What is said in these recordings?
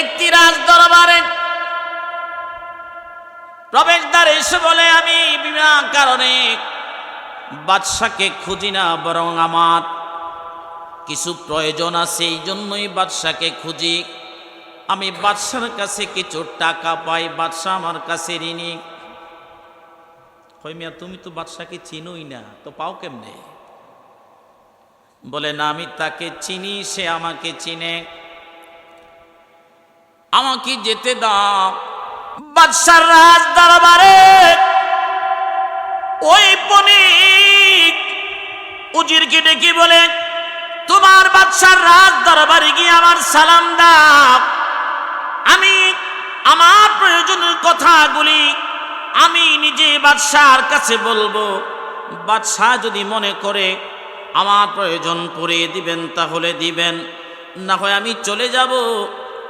ব্যক্তি রাজ দরবারে প্রবেশদ্বারে এসে বলে, আমি বিনা কারণে বাদশাকে খুঁজি না, বরং আমার কিছু প্রয়োজন আছে এই জন্যই বাদশাকে খুঁজি। আমি বাদশার কাছে কিছু টাকা পাই, বাদশাহ আমার কাছে ঋণী। মিয়া, তুমি তো বাদশাকে চিনোই না, তো পাও কেমনে? বলে, না, আমি তাকে চিনি, সে আমাকে চিনে। আমাকে যেতে দাও। বাদশার রাজ দরবারে ওই বণিক উজিরকে ডেকে বলে, তোমার বাদশার রাজ দরবারে গিয়ে আমার সালাম দাও। আমি আমার প্রয়োজনের কথাগুলি আমি নিজে বাদশার কাছে বলব। বাদশাহ যদি মনে করে আমার প্রয়োজন পড়িয়ে দিবেন, তাহলে দিবেন। না হয় আমি চলে যাব।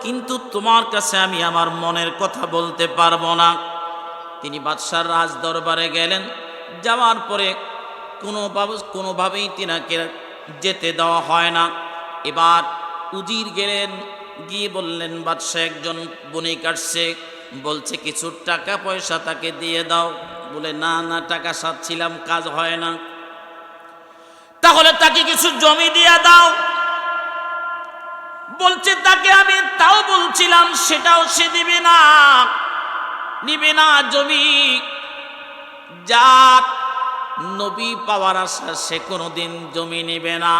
কিন্তু তোমার কাছে আমি আমার মনের কথা বলতে পারব না। তিনি বাদশার রাজ দরবারে গেলেন। যাওয়ার পরে কোনো কোনোভাবেই তিনাকে যেতে দেওয়া হয় না। এবার উজির গেলেন, গিয়ে বললেন বাদশাহ একজন বণিক আসছে। বলছে, কিছু টাকা পয়সা তাকে দিয়ে দাও। বলে, না না, টাকা সাচ্ছিলাম, কাজ হয় না। তাহলে তাকে কিছু জমি দিয়ে দাও। বলছে, তাকে আমি তাও বলছিলাম, সেটাও সে দিবে না। নিবে না জমি। যার নবী পাওয়ার আশা সে কোনোদিন জমি নেবে না।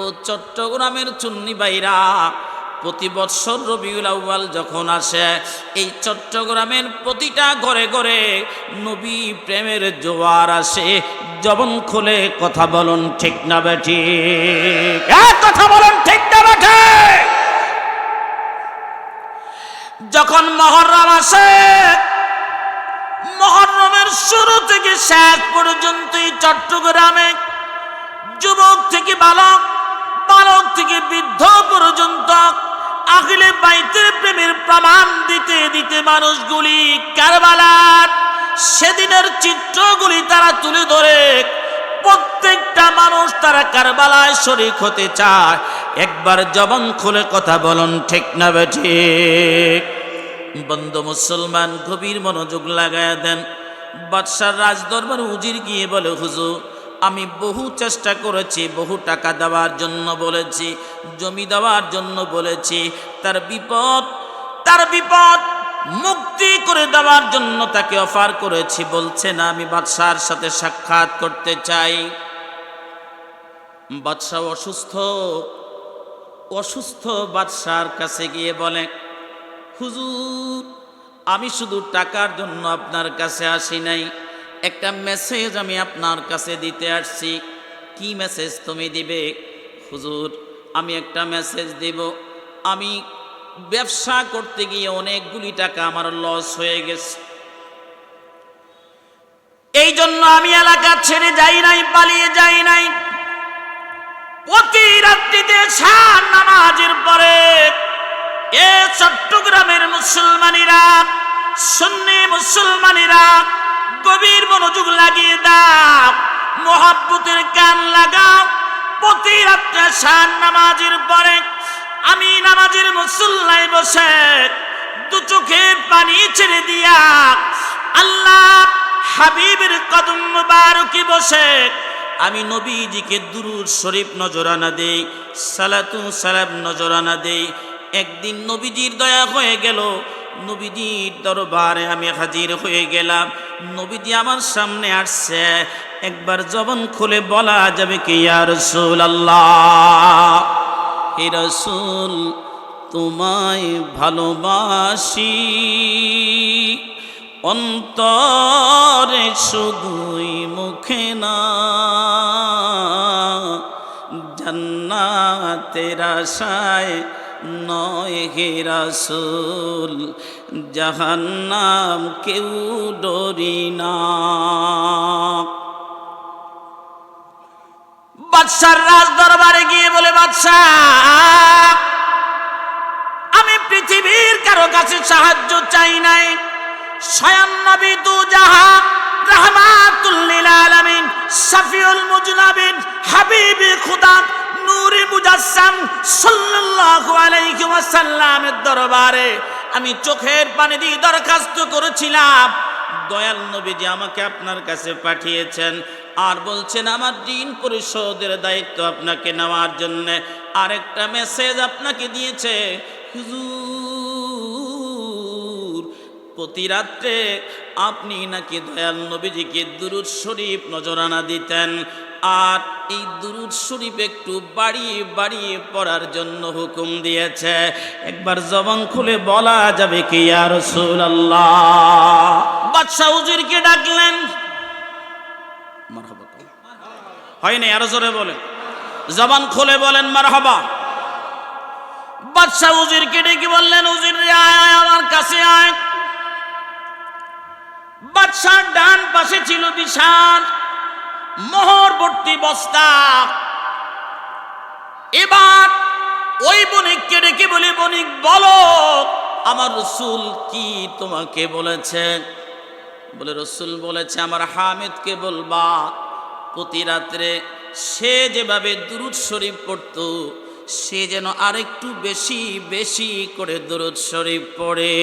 ও চট্টগ্রামের চুন্নি বাইরা প্রতি বৎসর রবিউল আউ্বাল যখন আসে, এই চট্টগ্রামের প্রতিটা ঘরে ঘরে নবী প্রেমের জোয়ার আসে। জবন খোলে কথা বলুন, ঠিক না বেঠি কথা বলুন ঠিক না বেঠে যখন মহরম আসে, মহরমের শুরু থেকে শেষ পর্যন্ত চট্টগ্রামে যুবক থেকে বালক বালক থেকে বৃদ্ধ পর্যন্ত আগলে বাইতের প্রেমের প্রমাণ দিতে দিতে মানুষগুলি কারবালার। সেদিনের চিত্রগুলি তারা তুলে ধরে, প্রত্যেকটা মানুষ তারা কারবালায় শরিক হতে চায়। একবার জবন খুলে কথা বলুন, ঠিক না বেঠিক বন্ধু মুসলমান, গভীর মনোযোগ লাগায় দেন। বাদশার রাজদরবার উজির গিয়ে বলে, হুজুর, আমি বহু চেষ্টা করেছি, বহু টাকা দেওয়ার জন্য বলেছি, জমি দেওয়ার জন্য বলেছি। তার বিপদ তার বিপদ মুক্তি করে দেওয়ার জন্য তাকে অফার করেছি। বলছে, না, আমি বাদশার সাথে সাক্ষাৎ করতে চাই। বাদশাহ অসুস্থ অসুস্থ বাদশার কাছে গিয়ে বলে হুজুর, আমি শুধু টাকার জন্য আপনার কাছে আসি নাই। একটা মেসেজ আমি আপনার কাছে দিতে আসছি। কি মেসেজ তুমি দিবে? হুজুর, আমি একটা মেসেজ দেব। আমি ব্যবসা করতে গিয়ে অনেকগুলি টাকা আমার লস হয়ে গেছে। এই জন্য আমি এলাকা ছেড়ে যাই নাই, পালিয়ে যাই নাই। প্রতি রাত্রিতে সার নামাজের পরে এ চট্টগ্রামের মুসলমানিরা, সুন্নি মুসলমানিরা, গভীর মনোযোগ লাগিয়ে দাও, মোহাব্বতের কান লাগাও, প্রতি রাত্রে সার নামাজের পরে আমি নামাজের মুসল্লায় বসে দু চোখের পানি ছেড়ে দিয়া আল্লাহ হাবিবের কদম মুবারকি বসে আমি নবীজিকে দুরুদ শরীফ নজরানা দেই, সালাতু সালাম নজরানা দেই একদিন নবীজির দয়া হয়ে গেল। নবীজির দরবারে আমি হাজির হয়ে গেলাম। নবীজি আমার সামনে আসছে। একবার জবন খুলে বলা যাবে কি রসুল আল্লাহ রসুল, তোমায় ভালোবাসি। অন্তরে শুধুই মুখে না, জান্নাতের আশায় নয় হে রাসুল, জাহান্নাম কেউ ডরি না। বাদশার রাজ দরবারে গিয়ে বলে বাদশাহ আমি পৃথিবীর কারও কাছে সাহায্য চাই নাই। স্বয়ং নবী দু জাহা রহমাতুল্লিল আলামিন, শফিউল মুজনাবিন হাবিবি খুদা নূরে মুজাসসাম সাল্লাল্লাহু আলাইহি ওয়াসাল্লামের দরবারে আমি চোখের পানি দিয়ে দরখাস্ত করেছিলাম। দয়াল নবীজি আমাকে আপনার কাছে পাঠিয়েছেন আর বলছেন, আমার ঋণ পরিশোধের দায়িত্ব আপনাকে নেওয়ার জন্য আরেকটা মেসেজ আপনাকে দিয়েছে। হুজুর, প্রতি রাত্রে আপনি নাকি দয়াল নবীজিকে দুরুদ শরীফ নজরানা দিতেন। আর এই দুরুদ শরীফ একটু বাড়িয়ে বাড়িয়ে পড়ার জন্য হুকুম দিয়েছে। একবার জবান খুলে বলা যাবে কি আর রাসূলুল্লাহ? বাদশাহ হুজুরকে ডাকলেন। হয়নি আরও জোরে বলেন। জবান খুলে বলেন, মারহাবা। বাদশাহ উজিরকে ডেকে বললেন উজির আয় আয়, আমার কাছে আয়। বাদশার ডান পাশে ছিল বিশাল মোহর ভর্তি বস্তা। এবার ওই বণিককে ডেকে বলে, বণিক, বলো, আমার রসুল কি তোমাকে বলেছে? বলে, রসুল বলেছে, আমার হামিদকে বলবা, প্রতি রাত্রে সে যেভাবে দুরুদ শরীফ পড়তো, সে যেন আরেকটু বেশি বেশি করে দুরুদ শরীফ পড়ে।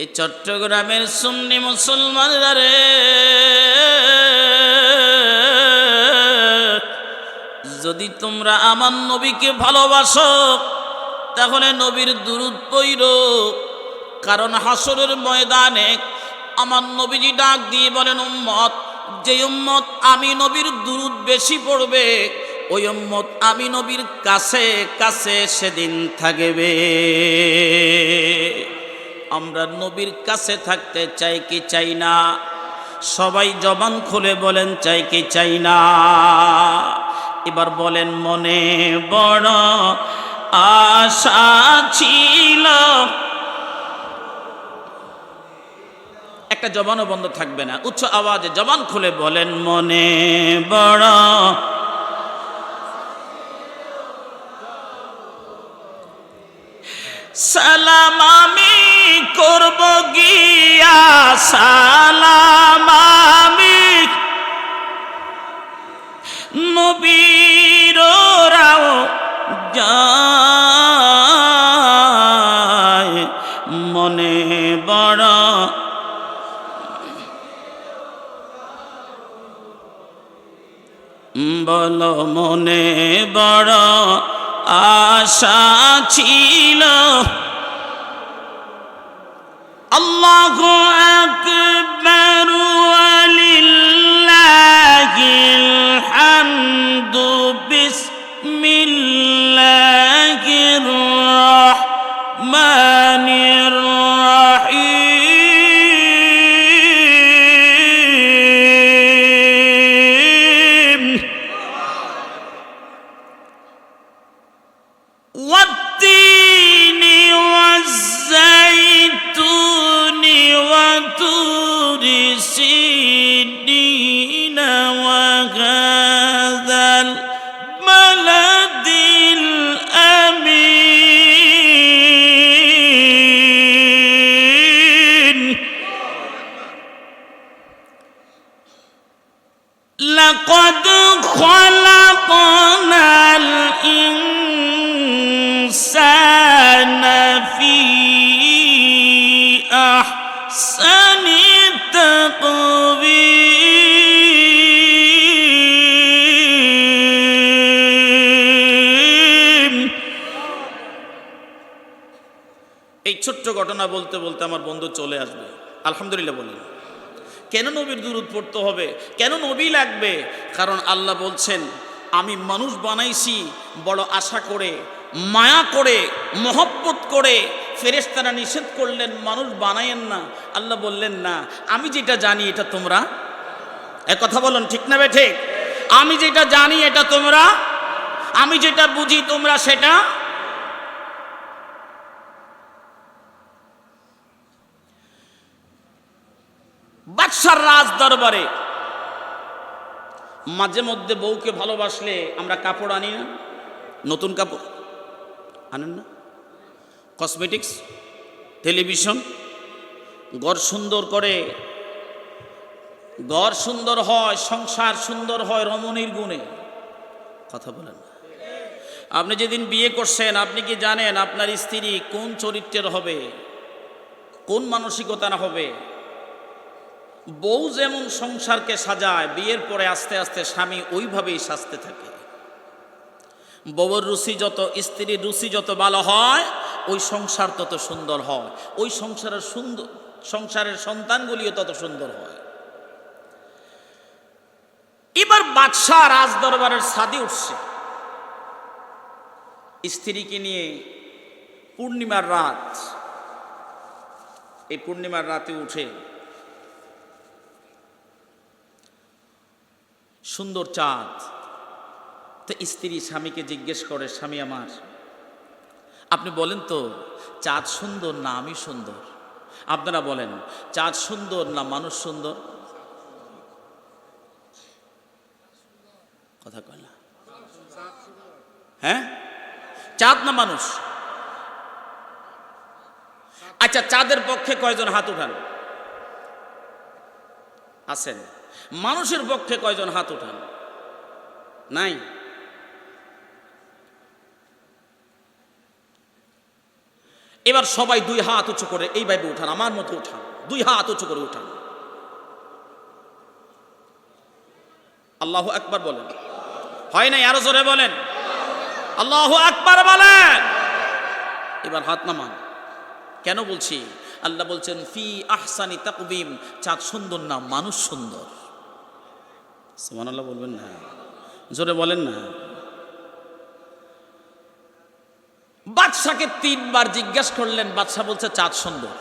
এই চট্টগ্রামের সুন্নি মুসলমানরা রে যদি তোমরা আমার নবীকে ভালোবাসো, তাহলে নবীর দুরুদ পইর। কারণ হাসরের ময়দানে আমার নবীজি ডাক দিয়ে বলেন, উম্মত, যে উম্মত আমি নবীর দুরুদ বেশি পড়বে, ওই উম্মত আমি নবীর কাছে কাছে সেদিন থাকবে। আমরা নবীর কাছে থাকতে চাই কি চাই না? সবাই জবান খুলে বলেন, চাই কি চাই না? এবার বলেন, মনে বড় আশা ছিল। একটা জবানও বন্ধ থাকবে না। উচ্চ আওয়াজে জবান খুলে বলেন, মনে বড় সালাম আমি করব গিয়া সালাম আমি। নবীরাও যায় মনে বড়। বল মনে বড় আশা ছিল আল্লাহ আকবর। এই ছোট্ট ঘটনা বলতে বলতে আমার বন্ধু চলে আসবে। আলহামদুলিল্লাহ বলি কেন নবীর দুরুদ পড়তে হবে? কেন নবী লাগবে? কারণ আল্লাহ বলছেন, আমি মানুষ বানাইছি, বড় আশা করে, মায়া করে, মহব্বত করে, ফেরেশতারা নিষেধ করলেন, মানুষ বানায়েন না। আল্লাহ বললেন, না, আমি যেটা জানি এটা তোমরা এ কথা বলুন, ঠিক না ঠিক? আমি যেটা জানি এটা তোমরা আমি যেটা বুঝি তোমরা সেটা বাদশার রাজ দরবারে। মাঝে মধ্যে বউকে ভালোবাসলে আমরা কাপড় আনি না? নতুন কাপড়? আনেন না? কসমেটিক্স টেলিভিশন ঘর সুন্দর করে। ঘর সুন্দর হয়, সংসার সুন্দর হয় রমণীর গুণে। কথা বলেন আপনি যেদিন বিয়ে করছেন, আপনি কি জানেন আপনার স্ত্রী কোন চরিত্রের হবে? কোন মানসিকতার হবে? বউ যেমন সংসারকে সাজায়, বিয়ের পরে আস্তে আস্তে স্বামী ওইভাবেই সাজতে থাকে। বউর রুচি যত, স্ত্রীর রুচি যত ভালো হয়, ওই সংসার তত সুন্দর হয়। ওই সংসারের সুন্দর, সংসারের সন্তানগুলিও তত সুন্দর হয়। এবার বাদশাহ রাজ দরবারের ছাদে উঠছে। স্ত্রীকে নিয়ে পূর্ণিমার রাত, এই পূর্ণিমার রাতে উঠে সুন্দর চাঁদ। তো স্ত্রী স্বামীকে জিজ্ঞেস করে, স্বামী আমার, আপনি বলেন তো, চাঁদ সুন্দর না আমি সুন্দর? আপনারা বলেন, চাঁদ সুন্দর না মানুষ সুন্দর? কথা কয় না। হ্যাঁ? চাঁদ না মানুষ? আচ্ছা চাঁদের পক্ষে কয়জন হাত উঠান? আছেন। মানুষের পক্ষে কয়জন হাত উঠান নাই। এবার সবাই দুই হাত উঁচু করে এইভাবে উঠান, আমার মতো উঠান। দুই হাত উঁচু করে উঠান। আল্লাহ একবার বলেন। হয় নাই আরও জোরে বলেন? আল্লাহ একবার বলেন। এবার হাত নামান। কেন বলছি? আল্লাহ বলছেন, ফি আহসানি তাকবিম। চাঁদ সুন্দর না, মানুষ সুন্দর। সুমান আল্লাহ বলবেন না। জোরে বলেন না। বাদশাকে তিনবার জিজ্ঞাসা করলেন, বাদশাহ বলছে, চাঁদ সুন্দর।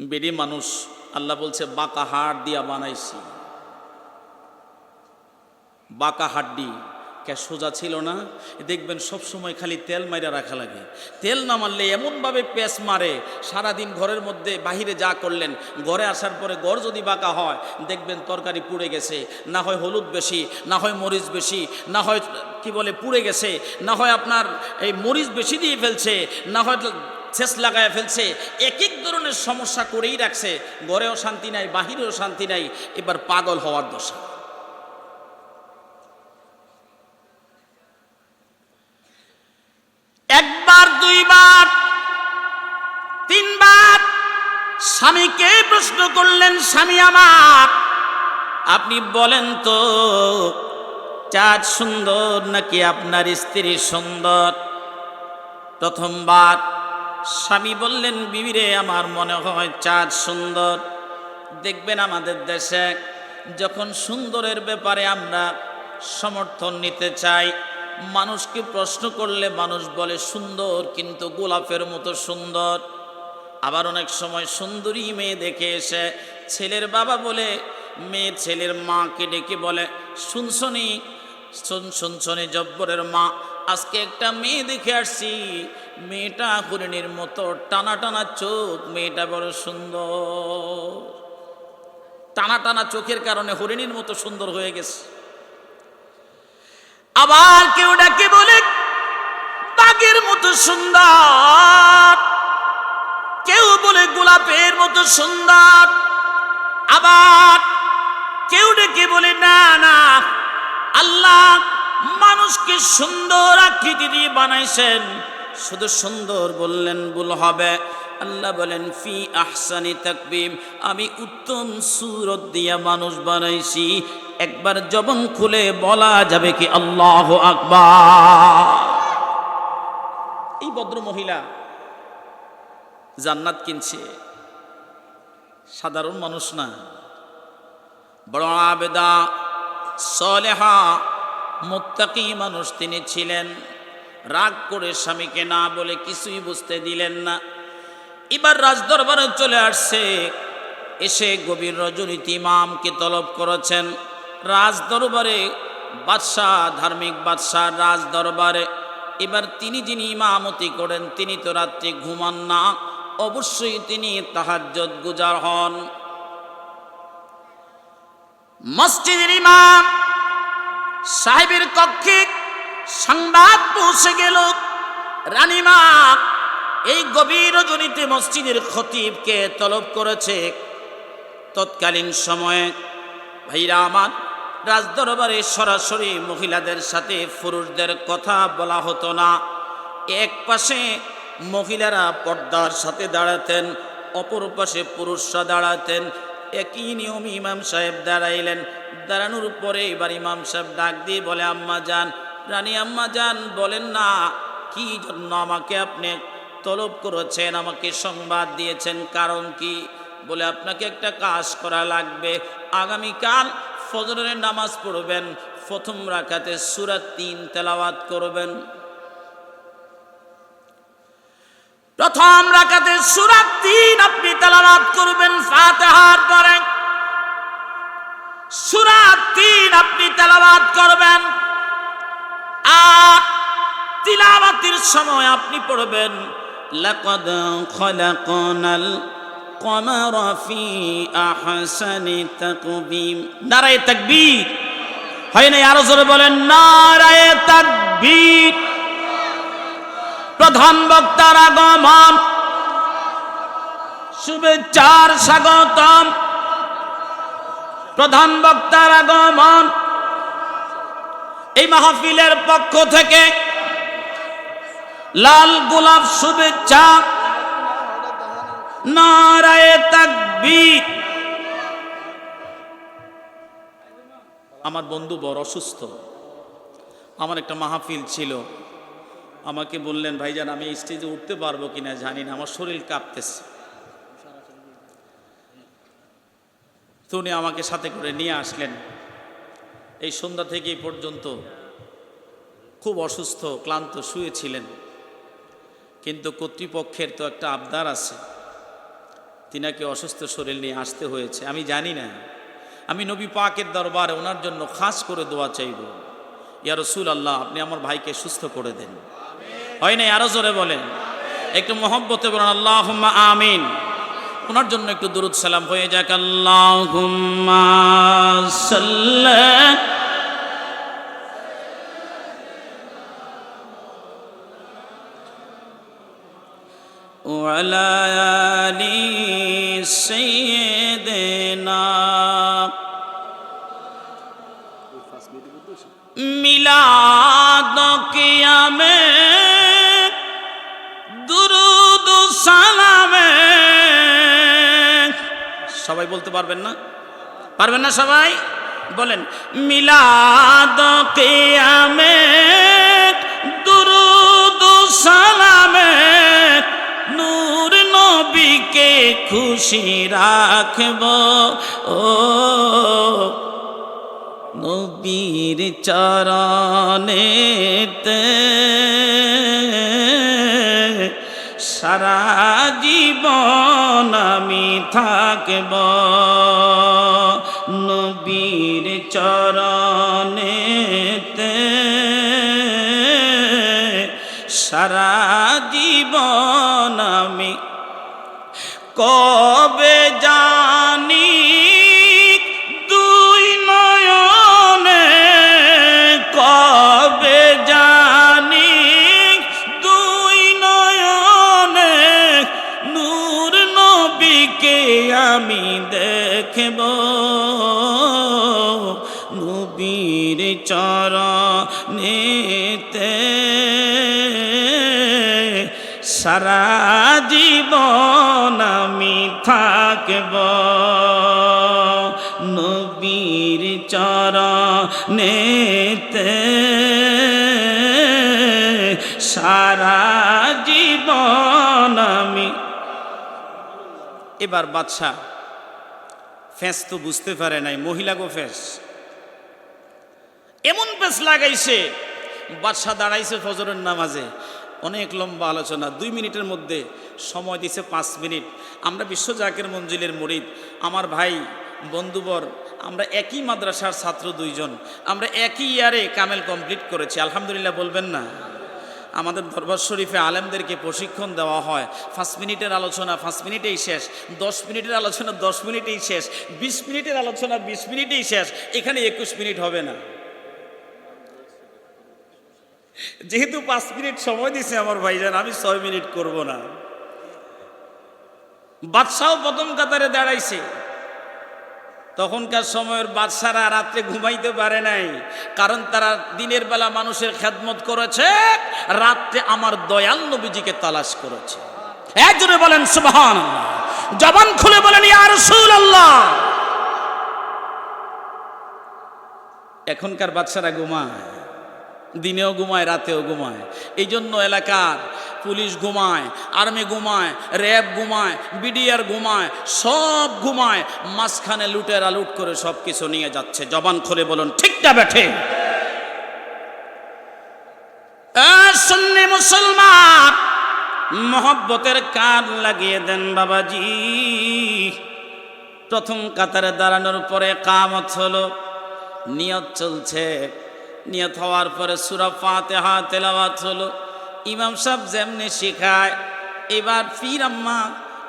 বেরি মানুষ, আল্লাহ বলছে, বাঁকা হাড় দিয়া বানাইছি। বাঁকা হাড্ডি কে সোজা ছিল না, দেখবেন সব সময় খালি তেল মাইরা রাখা লাগে। তেল না মারলে এমনভাবে পেঁচ মারে, সারাদিন ঘরের মধ্যে বাহিরে যা করলেন, ঘরে আসার পরে ঘর যদি বাঁকা হয়, দেখবেন তরকারি পুড়ে গেছে। না হয় হলুদ বেশি, না হয় মরিচ বেশি, না হয়, কি বলে, পুড়ে গেছে। না হয় আপনার এই মরিচ বেশি দিয়ে ফেলছে, না হয় শেষ লাগায় ফেলছে। এক এক ধরনের সমস্যা করেই রাখছে। ঘরেও শান্তি নাই, বাহিরেও শান্তি নাই, এবার পাগল হওয়ার দশা। স্বামীকে প্রশ্ন করলেন, স্বামী আমার, আপনি বলেন তো, চাঁদ সুন্দর নাকি আপনার স্ত্রী সুন্দর? প্রথমবার স্বামী বললেন, বিবিরে, আমার মনে হয় চাঁদ সুন্দর। দেখবেন আমাদের দেশে যখন সুন্দরের ব্যাপারে আমরা সমর্থন নিতে চাই, মানুষকে প্রশ্ন করলে মানুষ বলে, সুন্দর, কিন্তু গোলাপের মতো সুন্দর। আবার অনেক সময় সুন্দরী মেয়ে দেখে এসে ছেলের বাবা বলে, মেয়ে ছেলের মাকে ডেকে বলে শুনছনি শুন শুনছনি জব্বরের মা, আজকে একটা মেয়ে দেখে আসছি। মেয়েটা হরিণীর মতো টানা টানা চোখ, মেয়েটা বড় সুন্দর। টানা টানা চোখের কারণে হরিণীর মতো সুন্দর হয়ে গেছে। আবার কেউ ডাকে বলে, বাঘের মতো সুন্দর। কেউ বলে গোলাপের মতো সুন্দর। আবার কেউ ডেকে বলে, না না, আল্লাহ মানুষকে সুন্দর আকৃতি দিয়ে বানাইছেন। শুধু সুন্দর বললেন ভুল হবে। আল্লাহ বলেন, ফি আহসানি তাকবিম, আমি উত্তম সুরত দিয়া মানুষ বানাইছি। একবার জবন খুলে বলা যাবে কি আল্লাহ আকবার? এই ভদ্র মহিলা জান্নাত কিনছে। সাধারণ মানুষ না। বড় আবেদা, সলেহা, মুত্তাকি মানুষ তিনি ছিলেন। রাগ করে স্বামীকে না বলে কিছুই বুঝতে দিলেন না। এবার রাজদরবারে চলে আসছে। এসে গভীর রজনীতি ইমামকে তলব করেছেন। রাজ দরবারে বাদশাহ, ধার্মিক বাদশাহ রাজ দরবারে এবার তিনি যিনি ইমামতি করেন, তিনি তো রাত্রে ঘুমান না। অবশ্যই তিনি তাহাজ্জত গুজার হন। মসজিদের ইমাম সাহেবের কক্ষে সংবাদ পৌঁছে গেল, রানীমা, এই গভীর রজনীতে মসজিদের খতিবকে তলব করেছে। তৎকালীন সময়ে ভাইরা আমার রাজদরবারে সরাসরি মহিলাদের সাথে পুরুষদের কথা বলা হতো না। এক পাশে মহিলারা পর্দার সাথে দাঁড়াতেন, অপর পাশে পুরুষরা দাঁড়াতেন। একই নিয়ম ইমাম সাহেব দাঁড়াইলেন। দাঁড়ানোর পরে এবার ইমাম সাহেব ডাক দিয়ে বলে, আম্মা যান। রানী আম্মা যান, বলেন না। কি জন্য আমাকে আপনি তলব করেছেন, আমাকে সংবাদ দিয়েছেন, কারণ কি? বলে, আপনাকে একটা কাজ করা লাগবে। আগামীকাল ফজরের নামাজ পড়বেন। প্রথম রাখাতে সুরাত তিন তেলাওয়াত করবেন। প্রথম রাখাতে সুরাত তিন আপনি তেলাওয়াত করবেন ফাতেহার পরে। সুরাত তিন আপনি তেলাওয়াত করবেন। আর তিলাওয়াতের সময় আপনি পড়বেন, লাকাদ খলাকনাল কমার ফি আহসানি তাকবীম। নারায়ে তাকবীর। হয় না আরও জোরে বলেন, নারায়ে তাকবীর। প্রধান বক্তার আগমন। শুভেচ্ছার স্বাগতম। প্রধান বক্তার আগমন। এই মাহফিলের পক্ষ থেকে লাল গোলাপ শুভেচ্ছা, নারায়ে তাকবীর। আমার বন্ধু বড় অসুস্থ। আমার একটা মাহফিল ছিল। আমাকে বললেন, ভাইজান, আমি স্টেজে উঠতে পারব কিনা জানি না, আমার শরীর কাঁপতেছে। তো উনি আমাকে সাথে করে নিয়ে আসলেন। এই সন্ধ্যা থেকে পর্যন্ত খুব অসুস্থ, ক্লান্ত, শুয়েছিলেন। কিন্তু কর্তৃপক্ষের তো একটা আবদার আছে। তিনাকে অসুস্থ শরীর নিয়ে আসতে হয়েছে। আমি জানি না। আমি নবী পাকের দরবারে ওনার জন্য খাস করে দোয়া চাইব। ইয়া রসুল আল্লাহ আপনি আমার ভাইকে সুস্থ করে দেন। হয় না আরো জোরে বলেন একটু মহব্বতে বলেন আল্লাহ আমিন ওনার জন্য একটু দুরুদ সালাম হয়ে যাক আল্লাহ وعلى آل سيدنا মিলাদ কিয়ামে সালামে সবাই বলতে পারবেন না? পারবেন না সবাই? বলেন, মিলাদ কিয়ামে দুরুদ সালামে নূর নবীকে খুশি রাখব। ও নবীর চরণেতে থাকব। সারা জীবন আমি থাকব। নবীর চরণেতে সারা জীবন আমি এবার বাদশাহ ফেস তো বুঝতে পারে নাই, মহিলা গো ফেস। এমন পেস লাগাইছে, বাদশাহ দাঁড়াইছে ফজরের নামাজে। অনেক লম্বা আলোচনা, দুই মিনিটের মধ্যে সময় দিছে পাঁচ মিনিট। আমরা বিশ্ব জাকের মঞ্জিলের মরিদ, আমার ভাই, বন্ধুবর, আমরা একই মাদ্রাসার ছাত্র দুইজন। আমরা একই ইয়ারে কামেল কমপ্লিট করেছি, আলহামদুলিল্লাহ বলবেন না। আমাদের দরবার শরীফে আলেমদেরকে প্রশিক্ষণ দেওয়া হয়। পাঁচ মিনিটের আলোচনা, পাঁচ মিনিটেই শেষ। দশ মিনিটের আলোচনা, দশ মিনিটেই শেষ। বিশ মিনিটের আলোচনা, বিশ মিনিটেই শেষ। এখানে একুশ মিনিট হবে না। যেহেতু পাঁচ মিনিট সময় দিছে আমার ভাইজান, আমি ছয় মিনিট করব না। বাদশাহ প্রথম কাতারে দাঁড়াইছে। তখনকার সময়ের বাদশারা রাত্রে ঘুমাইতে পারে নাই, কারণ তারা দিনের বেলা মানুষের খেদমত করেছে, রাত্রে আমার দয়াল নবীজিকে তালাশ করেছে। একজনে বলেন সুবহান জবান খুলে বলেন রাসূলুল্লাহ। এখনকার বাচ্চারা ঘুমায়। দিনেও ঘুমায়, রাতেও ঘুমায়। এই জন্য এলাকার পুলিশ ঘুমায়, আর্মি ঘুমায়, র্যাব ঘুমায়, বিডিআর ঘুমায়, সব ঘুমায়। মাঝখানে লুটেরা লুট করে সব কিছু নিয়ে যাচ্ছে। জবান খুলে বলুন ঠিকটা বেঠে? সুন্নি মুসলমান, মহব্বতের কান লাগিয়ে দেন বাবাজি। প্রথম কাতারে দাঁড়ানোর পরে কামত হলো, নিয়ত চলছে। নিয়ত হওয়ার পরে সুরা ফাতেহা তেলাওয়াত হলো। ইমাম সাহেব যেমনি শিখায়, এবার ফির আম্মা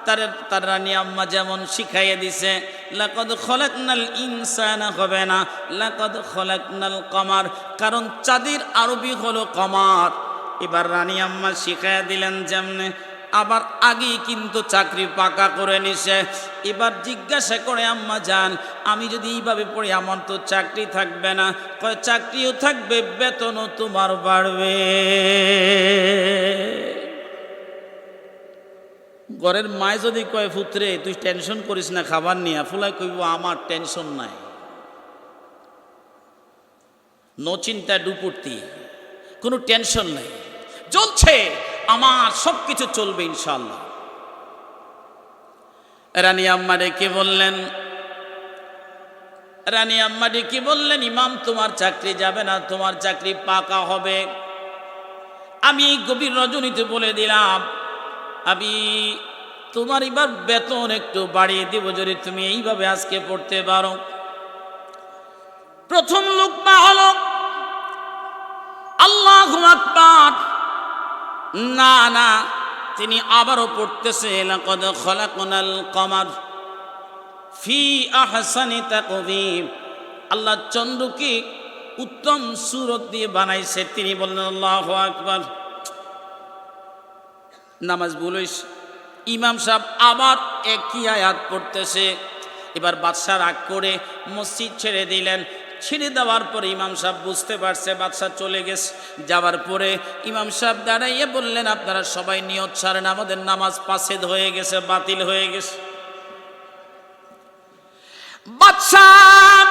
তার তার রানী আম্মা যেমন শিখাইয়ে দিছে, লাকদ খলাকনাল ইনসানা হবে না, লাকদ খলাকনাল কমার কারণ চাঁদের আরবি হলো কমার। এবার রানী আম্মা শিখাইয়া দিলেন যেমনে আবার আগেই কিন্তু চাকরি পাকা করে নিছে। এবার জিজ্ঞাসা করে, আম্মা যান আমি যদি এইভাবে পড়ি, আমার তো চাকরি থাকবে না। কয়, চাকরিও থাকবে, বেতনও তোমার বাড়বে। ঘরের মায় যদি কয় পুত্রে তুই টেনশন করিস না, খাবার নিয়ে ফুলাই কইব, আমার টেনশন নাই। নো চিন্তা, ডুপুর্তি। কোনো টেনশন নাই। চলছে আমার সব কিছু চলবে ইনশাল্লাহ রানী আম্মা ডেকে বললেন, রানী আম্মা ডেকে বললেন, ইমাম তোমার চাকরি যাবে না, তোমার চাকরি পাকা হবে। আমি গভীর রজনীতে বলে দিলাম আমি তোমার এবার বেতন একটু বাড়িয়ে দিব যদি তুমি এইভাবে আজকে পড়তে পারো। প্রথম লোকমা হলো আল্লাহ আকবার। না না, তিনি আবারও পড়তেছে, লাকদ কমার। ফি আহসানি আল্লাহ চন্দ্রকে উত্তম সুরত দিয়ে বানাইছে। তিনি বললেন, আল্লাহু আকবার। নামাজ বলিস ইমাম সাহেব আবার একই আয়াত পড়তেছে। এবার বাদশাহ রাগ করে মসজিদ ছেড়ে দিলেন। ছেড়ে দেওয়ার পরে ইমাম সাহেব বুঝতে পারছে বাদশাহ চলে গেছে। যাওয়ার পরে ইমাম সাহেব দাঁড়াইয়ে বললেন, আপনারা সবাই নিয়ত ছাড়েন, আমাদের নামাজ পাশেদ হয়ে গেছে, বাতিল হয়ে গেছে। বাদশাহ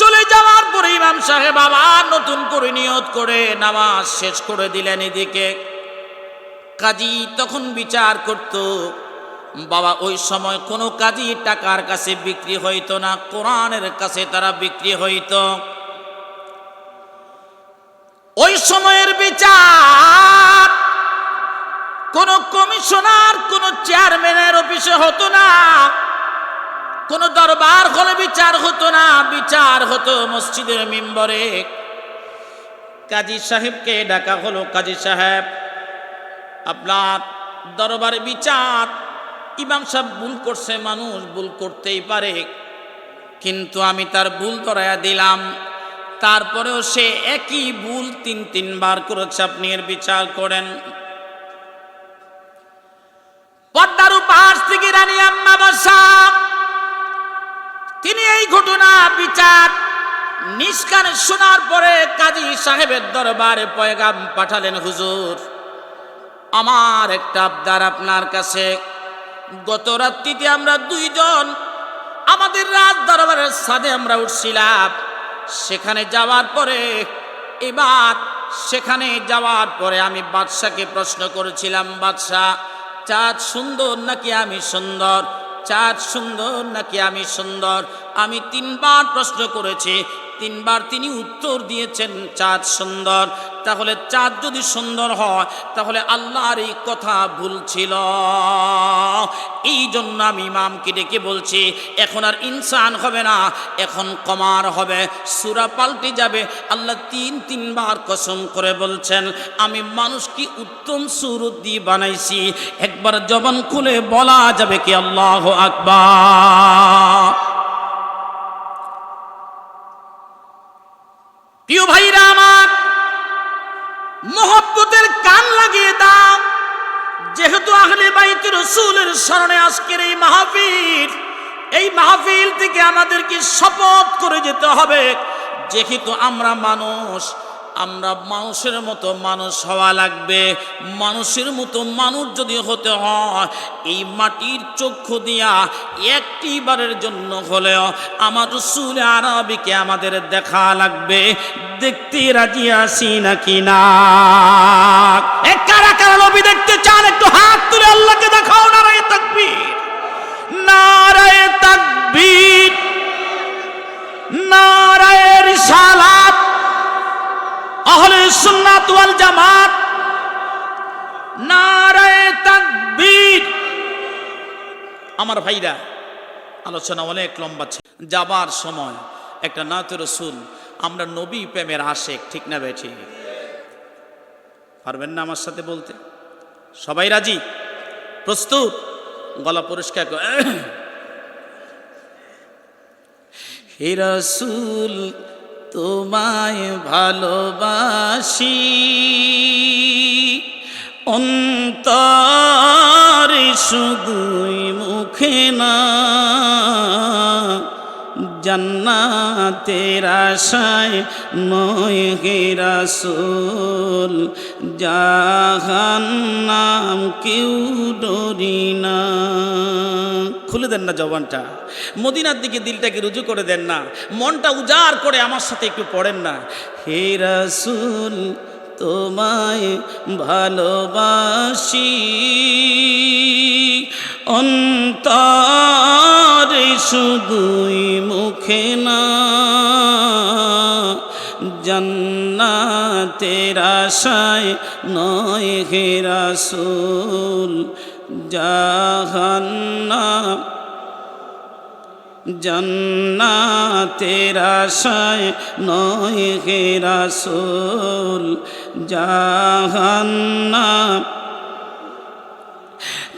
চলে যাওয়ার পরে ইমাম সাহেব আবার নতুন করে নিয়ত করে নামাজ শেষ করে দিলেন এদিকে। কাজী তখন বিচার করত বাবা, ওই সময় কোনো কাজই টাকার কাছে বিক্রি হইতো না, কোরআনের কাছে তারা বিক্রি হইত। ওই সময়ের বিচার কোন কমিশনার, কোন চেয়ারম্যানের অফিসে হতো না, কোন দরবার হলে বিচার হতো না, বিচার হতো মসজিদের মেম্বরে। কাজী সাহেবকে ডাকা হলো, কাজী সাহেব, আপনার দরবারে বিচার ইমাম সাহেব ভুল করছে, মানুষ ভুল করতেই পারে। কিন্তু আমি তার ভুল ধরাইয়া দিলাম। তারপরেও সে একই ভুল তিন, তিনবার করেছে। আপনি এর বিচার করেন। পদ্মার উপাস থেকে রানী আম্মা বসা তিনি এই ঘটনা বিচার নিষ্কানে শোনার পরে কাজী সাহেবের দরবারে পয়গাম পাঠালেন, হুজুর। আমার একটা আবদার আপনার কাছে। গত রাত্রিতে আমরা দুইজন, আমাদের রাত দরবারের সাথে আমরা উঠছিলাম। সেখানে যাওয়ার পরে, এবার সেখানে যাওয়ার পরে আমি বাদশাকে প্রশ্ন করেছিলাম, বাদশাহ, চাঁদ সুন্দর নাকি আমি সুন্দর? চাঁদ সুন্দর নাকি আমি সুন্দর? আমি তিনবার প্রশ্ন করেছি তিনবার তিনি উত্তর দিয়েছেন, চাঁদ সুন্দর। তাহলে চাঁদ যদি সুন্দর হয়, তাহলে আল্লাহর এই কথা ভুল এই জন্য আমি ইমামকে ডেকে বলছি, এখন আর ইনসান হবে না, এখন কমার হবে। সুরা পাল্টে যাবে। আল্লাহ তিন, তিনবার কসম করে বলছেন, আমি মানুষকে উত্তম সুরত দিয়ে বানাইছি। একবার জবান খুলে বলা যাবে কি আল্লাহ আকবার। প্রিয় ভাইরা আমার উম্মতের কান লাগিয়ে দাও। যেহেতু আহলে বাইতে রসুলের স্মরণে আজকের এই মাহফিল এই মাহফিল থেকে আমাদেরকে শপথ করে যেতে হবে। যেহেতু আমরা মানুষ আমরা মানুষের মতো মানুষ হওয়া লাগবে। মানুষের মতো মানুষ যদি হতে হয়, এই মাটির চক্ষু দিয়া একটি বারের জন্য হলেও আমার রসুল আরবিকে আমাদের দেখা লাগবে। দেখতে রাজি আছি নাকি না? কারা কারা নবী দেখতে চান, একটু হাত তুলে আল্লাহকে দেখাও না নারায় তাকবীর। নারায় তাকবীর। নারায় রিসালাত আহলে সুন্নাত ওয়াল জামাত, নারায় তাকবীর। আমার ভাইরা, আলোচনা অনেক লম্বা যাবার সময় একটা নাত রসুল, আমরা নবী প্রেমের আশেক, ঠিক না বেঠি? পারবেন না আমার সাথে বলতে? সবাই রাজি? প্রস্তুত? গলা পরিষ্কার করে। হে রসুল তোমায় ভালোবাসি। অন্তরে শুধুই মুখে না জান্নাতের আশায় নয় হে রাসূল, জাহান্নাম কেউ ডরি না। খুলে দেন না জবানটা। মদিনার দিকে দিলটাকে রুজু করে দেন না। মনটা উজাড় করে আমার সাথে একটু পড়েন না। হে রাসূল, তোমায় ভালোবাসি, অন্তরে শুধুই মুখে না। জান্নাতের আশায় নয় হে রাসূল, জাহান্নাম। জান্নাতের আশায় নয় হে রাসূল, জাহান্নাম।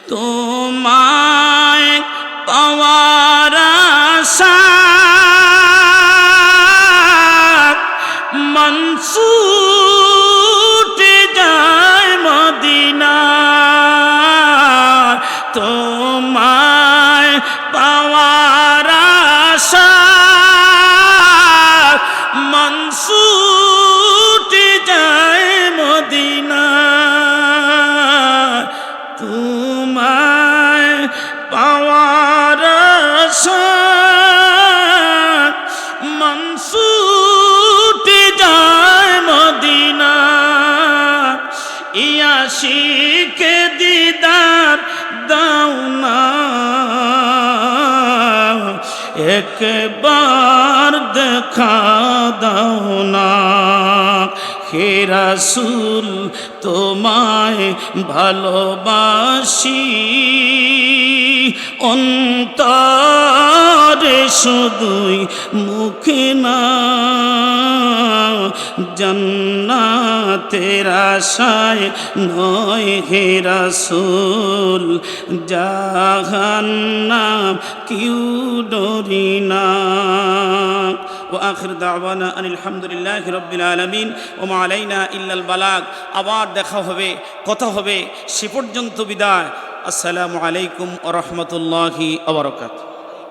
তোমায় পাওয়ার আশা। মনসুটে যায়। ইয়াশিকে দিদার দাও না। একবার দেখা দাও না। হে রাসূল তোমায় ভালোবাসি। অন্তরে শুধুই মুখে না। জন্নাতের আশায় নয় হে রাসুল, জাহান্নাম কিউ ডরি না। وآخر دعوانا أن الحمد لله رب আলমিন وما علينا ইল্লাল বালাক আবার দেখা হবে, কথা হবে। সে পর্যন্ত বিদায়। আসসালামু আলাইকুম ও রহমতুল্লাহি আবরকাত